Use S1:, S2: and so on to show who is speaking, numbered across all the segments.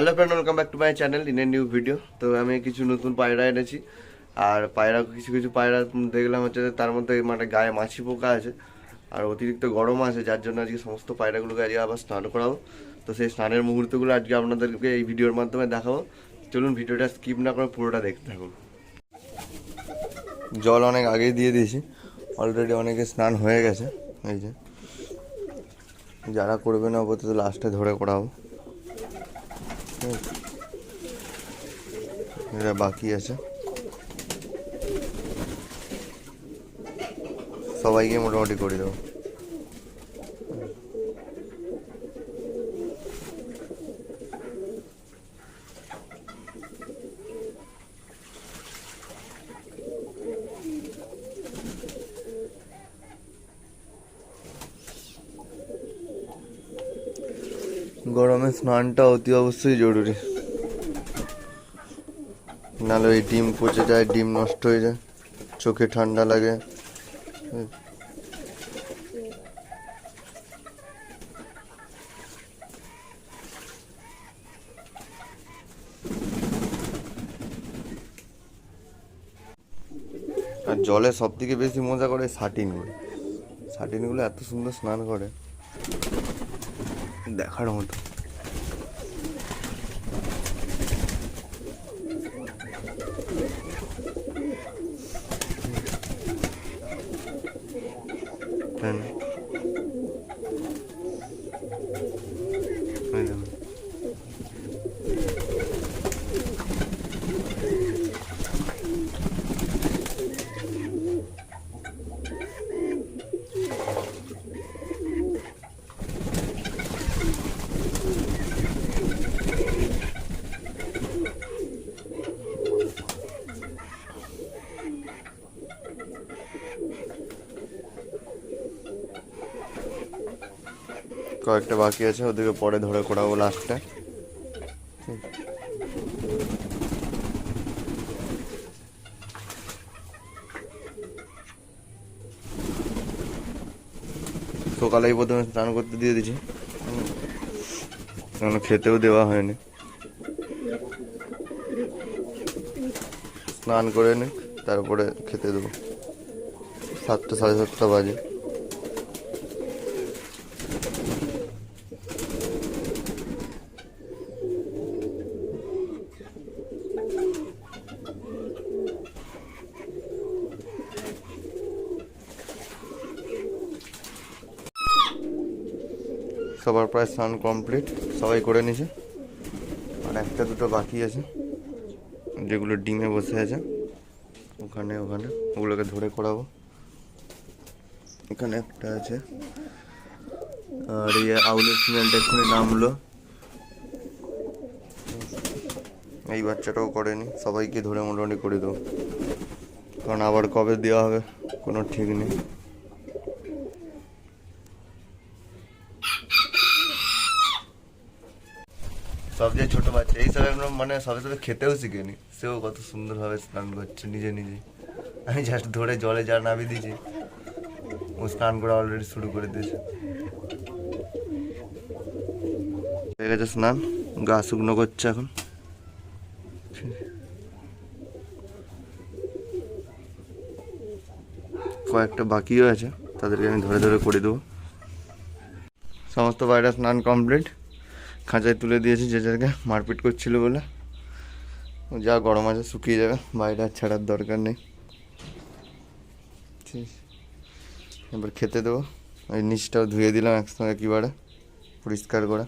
S1: Hello friend welcome back to my channel in a new video তো আমি কিছু নতুন পায়রা এনেছি। আর পায়রা, কিছু কিছু পায়রা দেখলাম হচ্ছে তার মধ্যে মানে গায়ে মাছি পোকা আছে আর অতিরিক্ত গরম আছে, যার জন্য আজকে সমস্ত পায়রাগুলোকে আজকে আবার স্নান করাবো। তো সেই স্নানের মুহূর্তগুলো আজকে আপনাদেরকে এই ভিডিওর মাধ্যমে দেখাবো। চলুন ভিডিওটা স্কিপ না করে পুরোটা দেখতে থাকুন। জল অনেক আগেই দিয়ে দিয়েছি। অলরেডি অনেকে স্নান হয়ে গেছে। এই যে। যারা করবে না আপাতত লাস্টে ধরে করাবো এটা বাকি আছে। সবাইকে মোটামুটি করে দেবো। গরমে স্নানটা অতি অবশ্যই জরুরি। নাহলে ওই ডিম পচে যায়, ডিম নষ্ট হয়ে যায়, চোখে ঠান্ডা লাগে। আর জলে সব থেকে বেশি মজা করে সাটিনগুলো। সাটিনগুলো এত সুন্দর স্নান করে। দেখার মতো টেন কয়েকটা বাকি আছে, ওদেরকে পরে ধরে করাবো লাস্টে সকালেই প্রথমে স্নান করতে দিয়ে দিয়েছি। কেন খেতেও দেওয়া হয়নি। স্নান করে নি তারপরে খেতে দেবো। সাতটা, সাড়ে সাতটা বাজে। সবার প্রায় স্নান কমপ্লিট সবাই করে নিয়েছে। আর একটা দুটো বাকি আছে। যেগুলো ডিমে বসে আছে। ওখানে ওখানে। ওগুলোকে ধরে করাবো। এখানে একটা আছে। আর ইয়ে আউলের সিমেন্ট এক্ষুনি নামলো। এই বাচ্চাটাও করেনি। সবাইকে ধরে মোটামুটি করে দেবো। কারণ আবার কবে দেওয়া হবে, কোনো ঠিক নেই। সবচেয়ে ছোট বাচ্চা, এই সব আমরা মানে সবে সবে খেতেও শিখেনি। সেও কত সুন্দরভাবে স্নান করছে নিজে নিজে। আমি জাস্ট ধরে জলে যা নামিয়ে দিয়েছি। ও স্নান করা অলরেডি শুরু করে দিয়েছে। হয়ে গেছে স্নান, গা শুকনো করছে এখন। কয়েকটা বাকিও আছে, তাদেরকে আমি ধরে ধরে করে দেবো। সমস্ত বাইরে স্নান কমপ্লিট খাঁচায় তুলে দিয়েছি যে যাকে মারপিট করছিল বলে। যা গরম আছে, শুকিয়ে যাবে। বাইরে আর ছাড়ার দরকার নেই। ঠিক এবার খেতে দেবো। ওই নিচটাও ধুয়ে দিলাম একসঙ্গে একেবারে পরিষ্কার করে।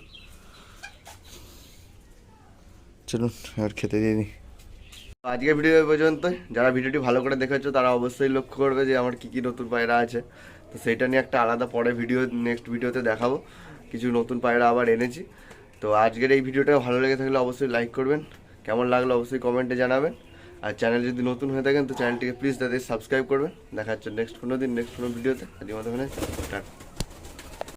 S1: চলুন, এবার খেতে দিয়ে দিই। আজকের ভিডিও পর্যন্ত যারা ভিডিওটি ভালো করে দেখেছ, তারা অবশ্যই লক্ষ্য করবে যে আমার কী কী নতুন পায়রা আছে। তো সেইটা নিয়ে একটা আলাদা পরে ভিডিও নেক্সট ভিডিওতে দেখাবো। কিছু নতুন পায়রা আবার এনেছি। তো আজকের এই ভিডিওটা ভালো লেগে থাকলে অবশ্যই লাইক করবেন। কেমন লাগল অবশ্যই কমেন্টে জানাবেন। আর চ্যানেল যদি নতুন হয়ে থাকেন, তো চ্যানেলটিকে প্লিজ তাদের সাবস্ক্রাইব করবেন। দেখা হচ্ছে নেক্সট কোনো দিন নেক্সট কোনো ভিডিওতে আজকে মতো টাটা।